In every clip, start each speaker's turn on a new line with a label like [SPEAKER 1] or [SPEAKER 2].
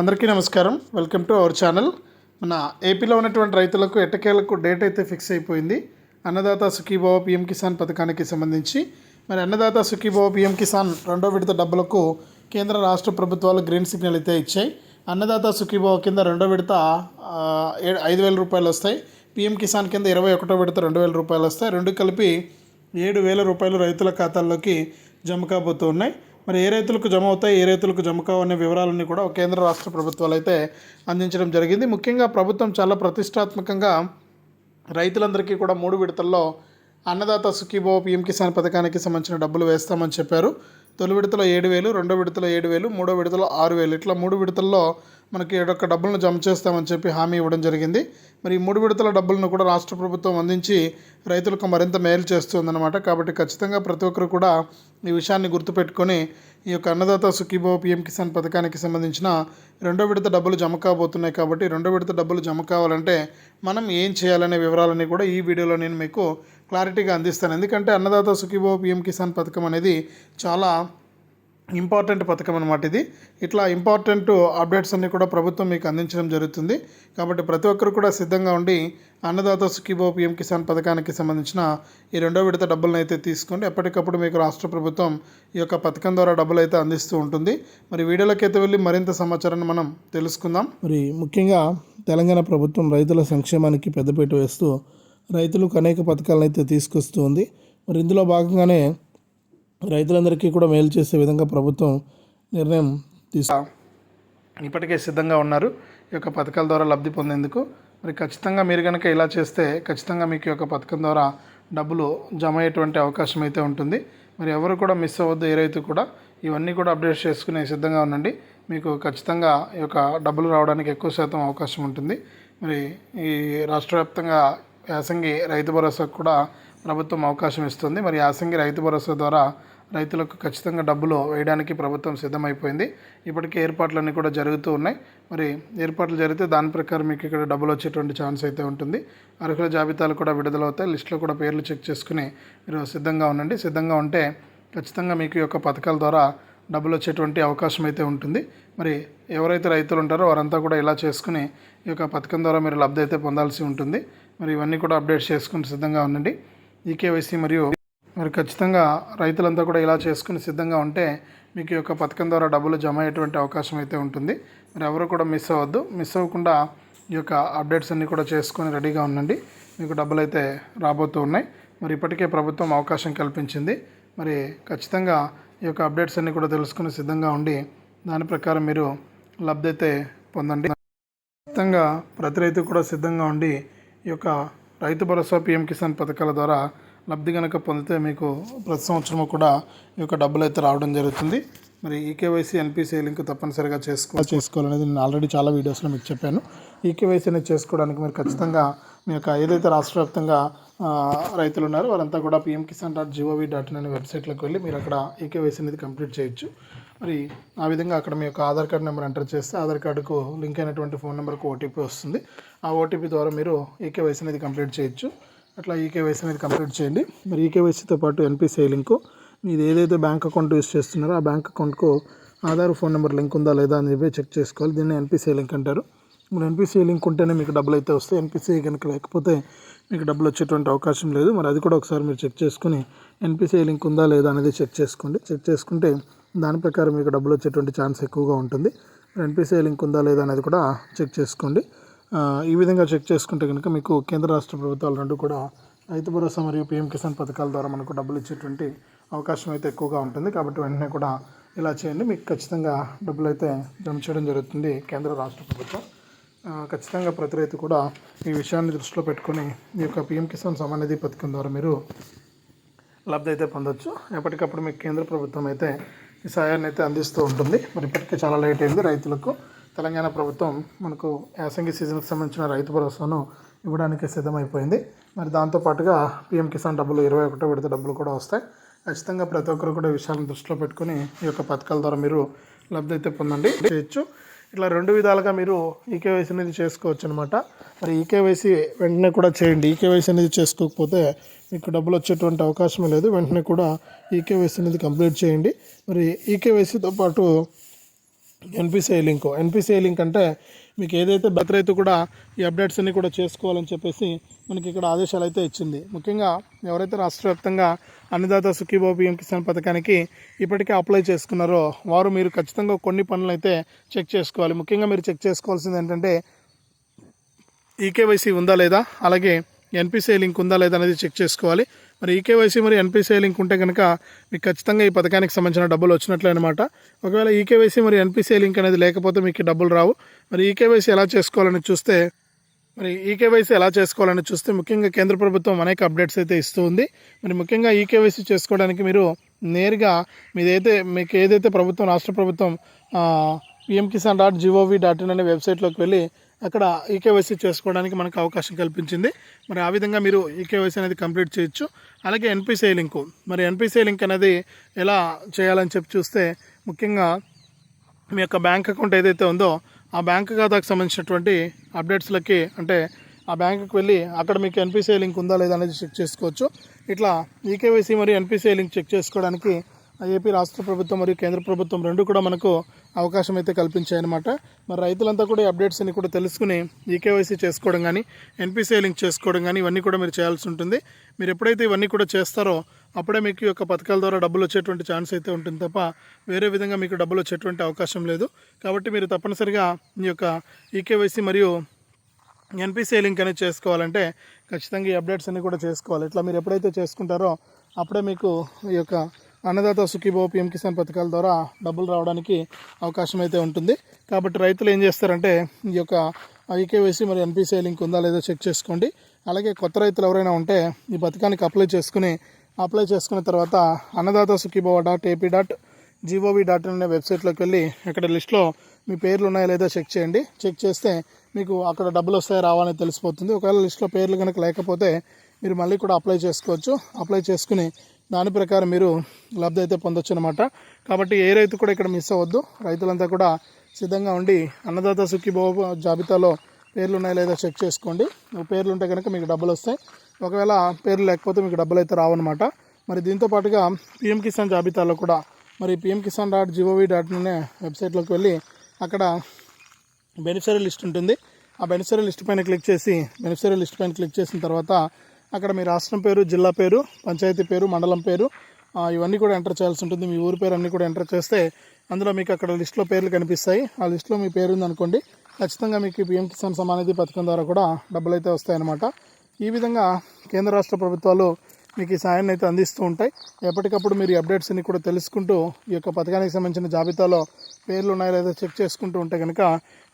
[SPEAKER 1] అందరికీ నమస్కారం. Welcome to our channel మన ఏపీలో ఉన్నటువంటి రైతులకు ఎట్టకేలకు డేట్ అయితే ఫిక్స్ అయిపోయింది. అన్నదాత సుఖీభావ పిఎం కిసాన్ పథకానికి సంబంధించి. మరి అన్నదాత సుఖీభావ పిఎం కిసాన్ రెండో విడత డబ్బులకు కేంద్ర రాష్ట్ర ప్రభుత్వాలు గ్రీన్ సిగ్నల్ అయితే ఇచ్చాయి. అన్నదాత సుఖీభావ కింద రెండో విడత ఐదు వేల రూపాయలు వస్తాయి. పిఎం కిసాన్ కింద ఇరవై ఒకటో విడత రెండు వేల రూపాయలు వస్తాయి. రెండు కలిపి ఏడు వేల రూపాయలు రైతుల ఖాతాల్లోకి జమ కాబోతున్నాయి మరి ఏ రైతులకు జమ అవుతాయి ఏ రైతులకు జమ కావు అనే వివరాలన్నీ కూడా కేంద్ర రాష్ట్ర ప్రభుత్వాలు అయితే అందించడం జరిగింది. ముఖ్యంగా ప్రభుత్వం చాలా ప్రతిష్టాత్మకంగా రైతులందరికీ కూడా మూడు విడతల్లో అన్నదాత సుఖీభావ పీఎం కిసాన్ పథకానికి సంబంధించిన డబ్బులు వేస్తామని చెప్పారు. తొలి విడతలో ఏడు వేలు రెండో విడతలో ఏడు వేలు మూడో విడతలో ఆరు వేలు. ఇట్లా మూడు విడతల్లో మనకి ఏడొక్క డబ్బులను జమ చేస్తామని చెప్పి హామీ ఇవ్వడం జరిగింది. మరి ఈ మూడు విడతల డబ్బులను కూడా రాష్ట్ర ప్రభుత్వం అందించి రైతులకు మరింత మేలు చేస్తుందన్నమాట. కాబట్టి ఖచ్చితంగా ప్రతి ఒక్కరు కూడా ఈ విషయాన్ని గుర్తుపెట్టుకొని ఈ యొక్క అన్నదాత సుఖీభావ పిఎం కిసాన్ పథకానికి సంబంధించిన రెండో విడత డబ్బులు జమ కాబోతున్నాయి కాబట్టి రెండో విడత డబ్బులు జమ కావాలంటే మనం ఏం చేయాలనే వివరాలన్నీ కూడా ఈ వీడియోలో నేను మీకు క్లారిటీగా అందిస్తాను. ఎందుకంటే అన్నదాత సుఖీభావ పిఎం కిసాన్ పథకం అనేది చాలా ఇంపార్టెంట్ పథకం అనమాట ఇది. ఇట్లా ఇంపార్టెంట్ అప్డేట్స్ అన్నీ కూడా ప్రభుత్వం మీకు అందించడం జరుగుతుంది. కాబట్టి ప్రతి ఒక్కరు కూడా సిద్ధంగా ఉండి అన్నదాత సుఖీభావ పిఎం కిసాన్ పథకానికి సంబంధించిన ఈ రెండో విడత డబ్బులను అయితే తీసుకోండి. ఎప్పటికప్పుడు మీకు రాష్ట్ర ప్రభుత్వం ఈ యొక్క పథకం ద్వారా డబ్బులు అయితే అందిస్తూ ఉంటుంది. మరి వీడియోలకైతే వెళ్ళి మరింత సమాచారాన్ని మనం తెలుసుకుందాం.
[SPEAKER 2] మరి ముఖ్యంగా తెలంగాణ ప్రభుత్వం రైతుల సంక్షేమానికి పెద్దపీట వేస్తూ రైతులకు అనేక పథకాలను అయితే తీసుకొస్తూ ఉంది. మరి ఇందులో భాగంగానే రైతులందరికీ కూడా మేలు చేసే విధంగా ప్రభుత్వం నిర్ణయం తీసుకు
[SPEAKER 1] ఇప్పటికే సిద్ధంగా ఉన్నారు. ఈ యొక్క పథకాల ద్వారా లబ్ధి పొందేందుకు. మరి ఖచ్చితంగా మీరు కనుక ఇలా చేస్తే ఖచ్చితంగా మీకు ఈ యొక్క పథకం ద్వారా డబ్బులు జమ అయ్యేటువంటి అవకాశం అయితే ఉంటుంది. మరి ఎవరు కూడా మిస్ అవ్వద్దు ఏ రైతు కూడా. ఇవన్నీ కూడా అప్డేట్ చేసుకునే సిద్ధంగా ఉండండి. మీకు ఖచ్చితంగా ఈ యొక్క డబ్బులు రావడానికి ఎక్కువ శాతం అవకాశం ఉంటుంది. మరి ఈ రాష్ట్ర వ్యాప్తంగా యాసంగి రైతు భరోసాకు కూడా ప్రభుత్వం అవకాశం ఇస్తుంది. మరి యాసంగి రైతు భరోసా ద్వారా రైతులకు ఖచ్చితంగా డబ్బులు వేయడానికి ప్రభుత్వం సిద్ధమైపోయింది. ఇప్పటికే ఏర్పాట్లన్నీ కూడా జరుగుతూ ఉన్నాయి. మరి ఏర్పాట్లు జరిగితే దాని ప్రకారం మీకు ఇక్కడ డబ్బులు వచ్చేటువంటి ఛాన్స్ అయితే ఉంటుంది. అర్హుల జాబితాలు కూడా విడుదలవుతాయి. లిస్టులో కూడా పేర్లు చెక్ చేసుకుని మీరు సిద్ధంగా ఉండండి. సిద్ధంగా ఉంటే ఖచ్చితంగా మీకు ఈ యొక్క పథకాల ద్వారా డబ్బులు వచ్చేటువంటి అవకాశం అయితే ఉంటుంది. మరి ఎవరైతే రైతులు ఉంటారో వారంతా కూడా ఇలా చేసుకుని ఈ యొక్క పథకం ద్వారా మీరు లబ్ధి అయితే పొందాల్సి ఉంటుంది. మరి ఇవన్నీ కూడా అప్డేట్ చేసుకుని సిద్ధంగా ఉండండి. ఈకేవైసీ మరియు మరి ఖచ్చితంగా రైతులంతా కూడా ఇలా చేసుకుని సిద్ధంగా ఉంటే మీకు ఈ యొక్క పథకం ద్వారా డబ్బులు జమ అయ్యేటువంటి అవకాశం అయితే ఉంటుంది. మరి ఎవరు కూడా మిస్ అవ్వద్దు. మిస్ అవ్వకుండా ఈ యొక్క అప్డేట్స్ అన్నీ కూడా చేసుకొని రెడీగా ఉండండి. మీకు డబ్బులు అయితే రాబోతూ ఉన్నాయి. మరి ఇప్పటికే ప్రభుత్వం అవకాశం కల్పించింది. మరి ఖచ్చితంగా ఈ యొక్క అప్డేట్స్ అన్నీ కూడా తెలుసుకుని సిద్ధంగా ఉండి దాని ప్రకారం మీరు లబ్ధి అయితే పొందండి. ఖచ్చితంగా ప్రతి రైతు కూడా సిద్ధంగా ఉండి ఈ యొక్క రైతు భరోసా పిఎం కిసాన్ పథకాల ద్వారా లబ్ధి కనుక పొందితే మీకు ప్రతి సంవత్సరము కూడా ఈ యొక్క డబ్బులు అయితే రావడం జరుగుతుంది. మరి ఈకేవైసీ ఎన్పిసి లింక్ తప్పనిసరిగా చేసుకో చేసుకోవాలనేది నేను ఆల్రెడీ చాలా వీడియోస్లో మీకు చెప్పాను. ఈకేవైసీ అనేది చేసుకోవడానికి మీరు ఖచ్చితంగా మీ యొక్క ఏదైతే రాష్ట్ర వ్యాప్తంగా రైతులు ఉన్నారో వారంతా కూడా PM Kisan dot gov dot in అనే వెబ్సైట్లోకి వెళ్ళి మీరు అక్కడ ఈకేవైసీ అనేది కంప్లీట్ చేయొచ్చు. మరి ఆ విధంగా అక్కడ మీ యొక్క ఆధార్ కార్డ్ నెంబర్ ఎంటర్ చేస్తే ఆధార్ కార్డుకు లింక్ అయినటువంటి ఫోన్ నెంబర్కు ఓటీపీ వస్తుంది. ఆ ఓటీపీ ద్వారా మీరు ఈకేవైసీ అనేది కంప్లీట్ చేయొచ్చు. అట్లా ఈకేవైసీ అనేది కంప్లీట్ చేయండి. మరి ఈకేవైసీతో పాటు ఎన్పిసిఐ లింకు మీరు ఏదైతే బ్యాంక్ అకౌంట్ యూస్ చేస్తున్నారో ఆ బ్యాంక్ అకౌంట్కు ఆధార్ ఫోన్ నెంబర్ లింక్ ఉందా లేదా అని చెప్పి చెక్ చేసుకోవాలి. దీన్ని ఎన్పిసిఐ లింక్ అంటారు. మీరు ఎన్పిసిఐ లింక్ ఉంటేనే మీకు డబ్బులు అయితే వస్తాయి. ఎన్పిసిఐ కనుక లేకపోతే మీకు డబ్బులు వచ్చేటువంటి అవకాశం లేదు. మరి అది కూడా ఒకసారి మీరు చెక్ చేసుకుని ఎన్పిసిఐ లింక్ ఉందా లేదా అనేది చెక్ చేసుకోండి. చెక్ చేసుకుంటే దాని ప్రకారం మీకు డబ్బులు వచ్చేటువంటి ఛాన్స్ ఎక్కువగా ఉంటుంది. ఎన్పిసిఐ లింక్ ఉందా లేదా అనేది కూడా చెక్ చేసుకోండి. ఈ విధంగా చెక్ చేసుకుంటే కనుక మీకు కేంద్ర రాష్ట్ర ప్రభుత్వాలు రెండు కూడా రైతు భరోసా మరియు పీఎం కిసాన్ పథకాల ద్వారా మనకు డబ్బులు ఇచ్చేటువంటి అవకాశం అయితే ఎక్కువగా ఉంటుంది. కాబట్టి వెంటనే కూడా ఇలా చేయండి. మీకు ఖచ్చితంగా డబ్బులు అయితే జమ చేయడం జరుగుతుంది కేంద్ర రాష్ట్ర ప్రభుత్వం. ఖచ్చితంగా ప్రతి రైతు కూడా ఈ విషయాన్ని దృష్టిలో పెట్టుకొని ఈ యొక్క పీఎం కిసాన్ సమానిధి పథకం ద్వారా మీరు లబ్ధి అయితే పొందొచ్చు. ఎప్పటికప్పుడు మీకు కేంద్ర ప్రభుత్వం అయితే ఈ సాయాన్ని అయితే అందిస్తూ ఉంటుంది. మరి ఇప్పటికే చాలా లేట్ అయింది రైతులకు. తెలంగాణ ప్రభుత్వం మనకు యాసంగి సీజన్కి సంబంధించిన రైతు భరోసాను ఇవ్వడానికి సిద్ధమైపోయింది. మరి దాంతోపాటుగా పీఎం కిసాన్ డబ్బులు ఇరవై ఒకటో విడత డబ్బులు కూడా వస్తాయి. ఖచ్చితంగా ప్రతి ఒక్కరు కూడా విషయాలను దృష్టిలో పెట్టుకొని ఈ యొక్క పథకాల ద్వారా మీరు లబ్ధి అయితే పొందండి. చేయొచ్చు. ఇట్లా రెండు విధాలుగా మీరు ఈకేవైసీ అనేది చేసుకోవచ్చు అనమాట మరి ఈకేవైసీ వెంటనే కూడా చేయండి. ఈకేవైసీ అనేది చేసుకోకపోతే మీకు డబ్బులు వచ్చేటువంటి అవకాశం లేదు. వెంటనే కూడా ఈకేవైసీ అనేది కంప్లీట్ చేయండి. మరి ఈకేవైసీతో పాటు ఎన్పిసిఐ లింక్. ఎన్పిసిఐ లింక్ అంటే మీకు ఏదైతే బెత్ రైతు కూడా ఈ అప్డేట్స్ అన్ని కూడా చేసుకోవాలని చెప్పేసి మనకి ఇక్కడ ఆదేశాలు అయితే ఇచ్చింది. ముఖ్యంగా ఎవరైతే రాష్ట్ర వ్యాప్తంగా అన్నదాత సుఖీబాబు పిఎం కిసాన్ పథకానికి ఇప్పటికే అప్లై చేసుకున్నారో వారు మీరు ఖచ్చితంగా కొన్ని పనులు అయితే చెక్ చేసుకోవాలి. ముఖ్యంగా మీరు చెక్ చేసుకోవాల్సింది ఏంటంటే ఈకేవైసీ ఉందా లేదా? అలాగే ఎన్పిసిఐ లింక్ ఉందా లేదా అనేది చెక్ చేసుకోవాలి. మరి ఈకేవైసీ మరి ఎన్పిసిఐ లింక్ ఉంటే కనుక మీకు ఖచ్చితంగా ఈ పథకానికి సంబంధించిన డబ్బులు వచ్చినట్లే అనమాట ఒకవేళ ఈకేవైసీ మరి ఎన్పిసిఐ లింక్ అనేది లేకపోతే మీకు డబ్బులు రావు. మరి ఈకేవైసీ ఎలా చేసుకోవాలని చూస్తే మరి ఈకేవైసీ ఎలా చేసుకోవాలని చూస్తే ముఖ్యంగా కేంద్ర ప్రభుత్వం అనేక అప్డేట్స్ అయితే ఇస్తూ ఉంది. మరి ముఖ్యంగా ఈకేవైసీ చేసుకోవడానికి మీరు నేరుగా మీదైతే మీకు ఏదైతే ప్రభుత్వం రాష్ట్ర ప్రభుత్వం PM Kisan dot gov dot in అనే వెబ్సైట్లోకి వెళ్ళి అక్కడ ఈకేవైసీ చేసుకోవడానికి మనకు అవకాశం కల్పించింది. మరి ఆ విధంగా మీరు ఈకేవైసీ అనేది కంప్లీట్ చేయొచ్చు. అలాగే ఎన్పిసిఐ లింకు మరి ఎన్పిసిఐ లింక్ అనేది ఎలా చేయాలని చెప్పి చూస్తే ముఖ్యంగా మీ యొక్క బ్యాంక్ అకౌంట్ ఏదైతే ఉందో ఆ బ్యాంక్ ఖాతాకు సంబంధించినటువంటి అప్డేట్స్లకి అంటే ఆ బ్యాంకుకి వెళ్ళి అక్కడ మీకు ఎన్పిసిఐ లింక్ ఉందా లేదా అనేది చెక్ చేసుకోవచ్చు. ఇట్లా ఈకేవైసీ మరియు ఎన్పిసిఐ లింక్ చెక్ చేసుకోవడానికి ఏపీ రాష్ట్ర ప్రభుత్వం మరియు కేంద్ర ప్రభుత్వం రెండు కూడా మనకు అవకాశం అయితే కల్పించాయన్నమాట. మరి రైతులంతా కూడా ఈ అప్డేట్స్ అన్ని కూడా తెలుసుకుని ఈకేవైసీ చేసుకోవడం కానీ ఎన్పిసిఐ లింక్ చేసుకోవడం కానీ ఇవన్నీ కూడా మీరు చేయాల్సి ఉంటుంది. మీరు ఎప్పుడైతే ఇవన్నీ కూడా చేస్తారో అప్పుడే మీకు ఈ యొక్క పథకాల ద్వారా డబ్బులు వచ్చేటువంటి ఛాన్స్ అయితే ఉంటుంది తప్ప వేరే విధంగా మీకు డబ్బులు వచ్చేటువంటి అవకాశం లేదు. కాబట్టి మీరు తప్పనిసరిగా ఈ యొక్క ఈకేవైసీ మరియు ఎన్పిసిఐ లింక్ అనేది చేసుకోవాలంటే ఖచ్చితంగా ఈ అప్డేట్స్ అన్నీ కూడా చేసుకోవాలి. ఇట్లా మీరు ఎప్పుడైతే చేసుకుంటారో అప్పుడే మీకు ఈ యొక్క అన్నదాత సుఖీభో పిఎం కిసాన్ పథకాల ద్వారా డబ్బులు రావడానికి అవకాశం అయితే ఉంటుంది. కాబట్టి రైతులు ఏం చేస్తారంటే ఈ యొక్క ఐకేవైసీ మరి ఎన్పిసిఐ లింక్ ఉందా లేదో చెక్ చేసుకోండి. అలాగే కొత్త రైతులు ఎవరైనా ఉంటే ఈ పథకానికి అప్లై చేసుకుని అప్లై చేసుకున్న తర్వాత Annadata Sukhibhava dot AP dot gov dot అనే వెబ్సైట్లోకి వెళ్ళి అక్కడ లిస్ట్లో మీ పేర్లు ఉన్నాయో లేదో చెక్ చేయండి. చెక్ చేస్తే మీకు అక్కడ డబ్బులు వస్తాయో రావాలని తెలిసిపోతుంది. ఒకవేళ లిస్ట్లో పేర్లు కనుక లేకపోతే మీరు మళ్ళీ కూడా అప్లై చేసుకోవచ్చు. అప్లై చేసుకుని దాని ప్రకారం మీరు లబ్ధి అయితే పొందొచ్చు అనమాట కాబట్టి ఏ రైతు కూడా ఇక్కడ మిస్ అవ్వద్దు. రైతులంతా కూడా సిద్ధంగా ఉండి అన్నదాత సుఖీభవ జాబితాలో పేర్లు ఉన్నాయో లేదో చెక్ చేసుకోండి. పేర్లు ఉంటే కనుక మీకు డబ్బులు వస్తాయి. ఒకవేళ పేర్లు లేకపోతే మీకు డబ్బులు అయితే రావన్నమాట. మరి దీంతో పాటుగా పిఎం కిసాన్ జాబితాలో కూడా మరి PM Kisan dot gov dot అనే వెబ్సైట్లోకి వెళ్ళి అక్కడ బెనిఫిషరీ లిస్ట్ ఉంటుంది. ఆ బెనిఫిషరీ లిస్ట్ పైన క్లిక్ చేసి బెనిఫిషరీ లిస్ట్ పైన క్లిక్ చేసిన తర్వాత అక్కడ మీ రాష్ట్రం పేరు జిల్లా పేరు పంచాయతీ పేరు మండలం పేరు ఇవన్నీ కూడా ఎంటర్ చేయాల్సి ఉంటుంది. మీ ఊరి పేరు అన్నీ కూడా ఎంటర్ చేస్తే అందులో మీకు అక్కడ లిస్ట్లో పేర్లు కనిపిస్తాయి. ఆ లిస్ట్లో మీ పేరు ఉందనుకోండి ఖచ్చితంగా మీకు పిఎం కిసాన్ సమానిధి పథకం ద్వారా కూడా డబ్బులు అయితే వస్తాయన్నమాట. ఈ విధంగా కేంద్ర రాష్ట్ర ప్రభుత్వాలు మీకు ఈ సాయాన్ని అయితే అందిస్తూ ఉంటాయి. ఎప్పటికప్పుడు మీరు అప్డేట్స్ని అప్డేట్స్ అన్ని కూడా తెలుసుకుంటూ ఈ యొక్క పథకానికి సంబంధించిన జాబితాలో పేర్లు ఉన్నాయో లేదో చెక్ చేసుకుంటూ ఉంటే కనుక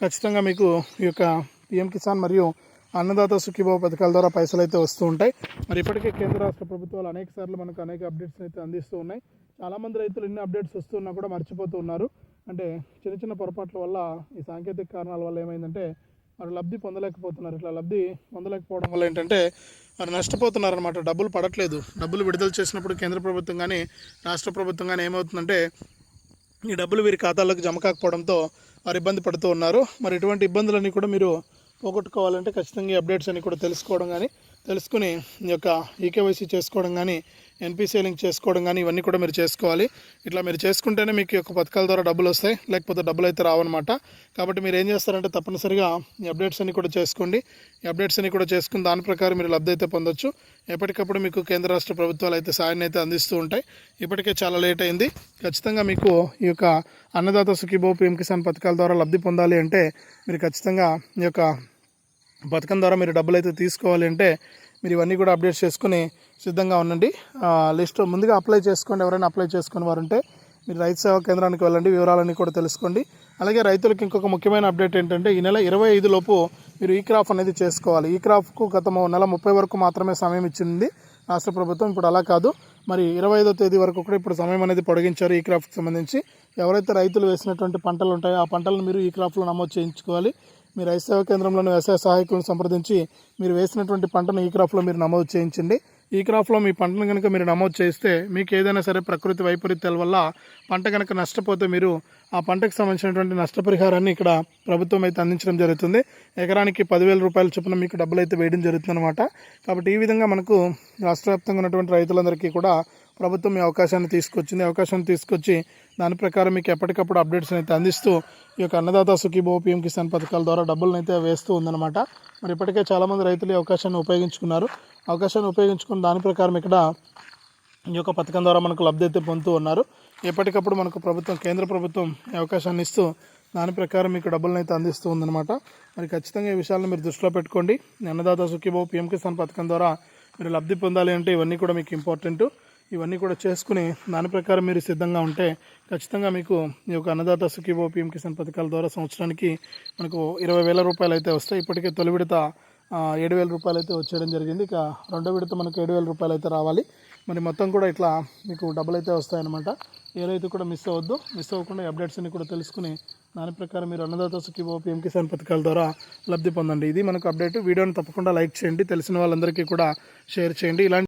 [SPEAKER 1] ఖచ్చితంగా మీకు ఈ యొక్క పిఎం కిసాన్ మరియు అన్నదాత సుఖీభావ పథకాల ద్వారా పైసలు అయితే వస్తూ ఉంటాయి. మరి ఇప్పటికే కేంద్ర రాష్ట్ర ప్రభుత్వాలు అనేక సార్లు మనకు అనేక అప్డేట్స్ అయితే అందిస్తూ ఉన్నాయి. చాలామంది రైతులు ఎన్ని అప్డేట్స్ వస్తున్నా కూడా మర్చిపోతూ ఉన్నారు. అంటే చిన్న చిన్న పొరపాట్ల వల్ల ఈ సాంకేతిక కారణాల వల్ల ఏమైందంటే వారు లబ్ధి పొందలేకపోతున్నారు. ఇట్లా లబ్ధి పొందలేకపోవడం వల్ల ఏంటంటే వారు నష్టపోతున్నారు అనమాట డబ్బులు పడట్లేదు. డబ్బులు విడుదల చేసినప్పుడు కేంద్ర ప్రభుత్వం కానీ రాష్ట్ర ప్రభుత్వం కానీ ఏమవుతుందంటే ఈ డబ్బులు వీరి ఖాతాలకు జమ కాకపోవడంతో వారు ఇబ్బంది పడుతూ ఉన్నారు. మరి ఇటువంటి ఇబ్బందులన్నీ కూడా మీరు పోగొట్టుకోవాలంటే ఖచ్చితంగా ఈ అప్డేట్స్ అన్ని కూడా తెలుసుకోవడం కానీ తెలుసుకుని ఈ యొక్క ఈకేవైసీ చేసుకోవడం కానీ ఎన్పిసిఐ లింక్ చేసుకోవడం కానీ ఇవన్నీ కూడా మీరు చేసుకోవాలి. ఇట్లా మీరు చేసుకుంటేనే మీకు ఈ యొక్క పథకాల ద్వారా డబ్బులు వస్తాయి. లేకపోతే డబ్బులు అయితే రావన్నమాట. కాబట్టి మీరు ఏం చేస్తారంటే తప్పనిసరిగా ఈ అప్డేట్స్ అన్ని కూడా చేసుకోండి. ఈ అప్డేట్స్ అన్ని కూడా చేసుకుని దాని ప్రకారం మీరు లబ్ధి అయితే పొందొచ్చు. ఎప్పటికప్పుడు మీకు కేంద్ర రాష్ట్ర ప్రభుత్వాలు అయితే సాయాన్ని అయితే అందిస్తూ ఉంటాయి. ఇప్పటికే చాలా లేట్ అయింది. ఖచ్చితంగా మీకు ఈ యొక్క అన్నదాత సుఖీభో పిఎం కిసాన్ పథకాల ద్వారా లబ్ధి పొందాలి అంటే మీరు ఖచ్చితంగా ఈ యొక్క పథకం ద్వారా మీరు డబ్బులు అయితే తీసుకోవాలి అంటే మీరు ఇవన్నీ కూడా అప్డేట్ చేసుకుని సిద్ధంగా ఉండండి. లిస్ట్ ముందుగా అప్లై చేసుకోండి. ఎవరైనా అప్లై చేసుకుని వారు ఉంటే మీరు రైతు సేవా కేంద్రానికి వెళ్ళండి. వివరాలన్నీ కూడా తెలుసుకోండి. అలాగే రైతులకు ఇంకొక ముఖ్యమైన అప్డేట్ ఏంటంటే ఈ నెల ఇరవై ఐదు లోపు మీరు ఈ క్రాప్ అనేది చేసుకోవాలి. ఈ క్రాప్కు గత నెల ముప్పై వరకు మాత్రమే సమయం ఇచ్చింది రాష్ట్ర ప్రభుత్వం. ఇప్పుడు అలా కాదు. మరి ఇరవై ఐదో తేదీ వరకు కూడా ఇప్పుడు సమయం అనేది పొడిగించారు ఈ క్రాఫ్ట్కి సంబంధించి. ఎవరైతే రైతులు వేసినటువంటి పంటలు ఉంటాయో ఆ పంటలను మీరు ఈ క్రాఫ్ట్లో నమోదు చేయించుకోవాలి. మీ రైతు సేవా కేంద్రంలోని వ్యవసాయ సహాయకులను సంప్రదించి మీరు వేసినటువంటి పంటను ఈ క్రాఫ్లో మీరు నమోదు చేయించండి. ఈ క్రాప్లో మీ పంటను కనుక మీరు నమోదు చేస్తే మీకు ఏదైనా సరే ప్రకృతి వైపరీత్యాల వల్ల పంట కనుక నష్టపోతే మీరు ఆ పంటకు సంబంధించినటువంటి నష్టపరిహారాన్ని ఇక్కడ ప్రభుత్వం అయితే అందించడం జరుగుతుంది. ఎకరానికి పదివేల రూపాయల చొప్పున మీకు డబ్బులు అయితే వేయడం జరుగుతుంది అనమాట కాబట్టి ఈ విధంగా మనకు రాష్ట్ర వ్యాప్తంగా ఉన్నటువంటి రైతులందరికీ కూడా ప్రభుత్వం ఈ అవకాశాన్ని తీసుకొచ్చింది. అవకాశాన్ని తీసుకొచ్చి దాని ప్రకారం మీకు ఎప్పటికప్పుడు అప్డేట్స్ అయితే అందిస్తూ ఈ యొక్క అన్నదాత సుఖీభో పిఎం కిసాన్ పథకాల ద్వారా డబ్బులను అయితే వేస్తూ ఉందన్నమాట. మరి ఇప్పటికే చాలామంది రైతులు ఈ అవకాశాన్ని ఉపయోగించుకున్నారు. అవకాశాన్ని ఉపయోగించుకుని దాని ప్రకారం ఇక్కడ ఈ యొక్క పథకం ద్వారా మనకు లబ్ధి అయితే పొందుతూ ఉన్నారు. ఎప్పటికప్పుడు మనకు ప్రభుత్వం కేంద్ర ప్రభుత్వం అవకాశాన్ని ఇస్తూ దాని ప్రకారం మీకు డబ్బులను అయితే అందిస్తూ ఉందన్నమాట. మరి ఖచ్చితంగా ఈ విషయాలను మీరు దృష్టిలో పెట్టుకోండి. అన్నదాత సుఖీభో పిఎం కిసాన్ పథకం ద్వారా మీరు లబ్ధి పొందాలి అంటే ఇవన్నీ కూడా మీకు ఇంపార్టెంట్. ఇవన్నీ కూడా చేసుకుని దాని ప్రకారం మీరు సిద్ధంగా ఉంటే ఖచ్చితంగా మీకు ఈ యొక్క అన్నదాత సుఖీబాబు పిఎం కిసాన్ పథకాల ద్వారా సంవత్సరానికి మనకు ఇరవై వేల రూపాయలు అయితే వస్తాయి. ఇప్పటికే తొలి విడత ఏడు వేల రూపాయలు అయితే వచ్చేయడం జరిగింది. ఇక రెండో విడత మనకు ఏడు వేల రూపాయలు అయితే రావాలి. మరి మొత్తం కూడా ఇట్లా మీకు డబ్బులు అయితే వస్తాయన్నమాట. ఏ రైతు కూడా మిస్ అవ్వద్దు. మిస్ అవ్వకుండా ఈ అప్డేట్స్ అన్ని కూడా తెలుసుకుని దాని ప్రకారం మీరు అన్నదాత సుఖీభో పిఎం కిసాన్ పథకాల ద్వారా లబ్ధి పొందండి. ఇది మనకు అప్డేట్ వీడియోని తప్పకుండా లైక్ చేయండి. తెలిసిన వాళ్ళందరికీ కూడా షేర్ చేయండి. ఇలాంటి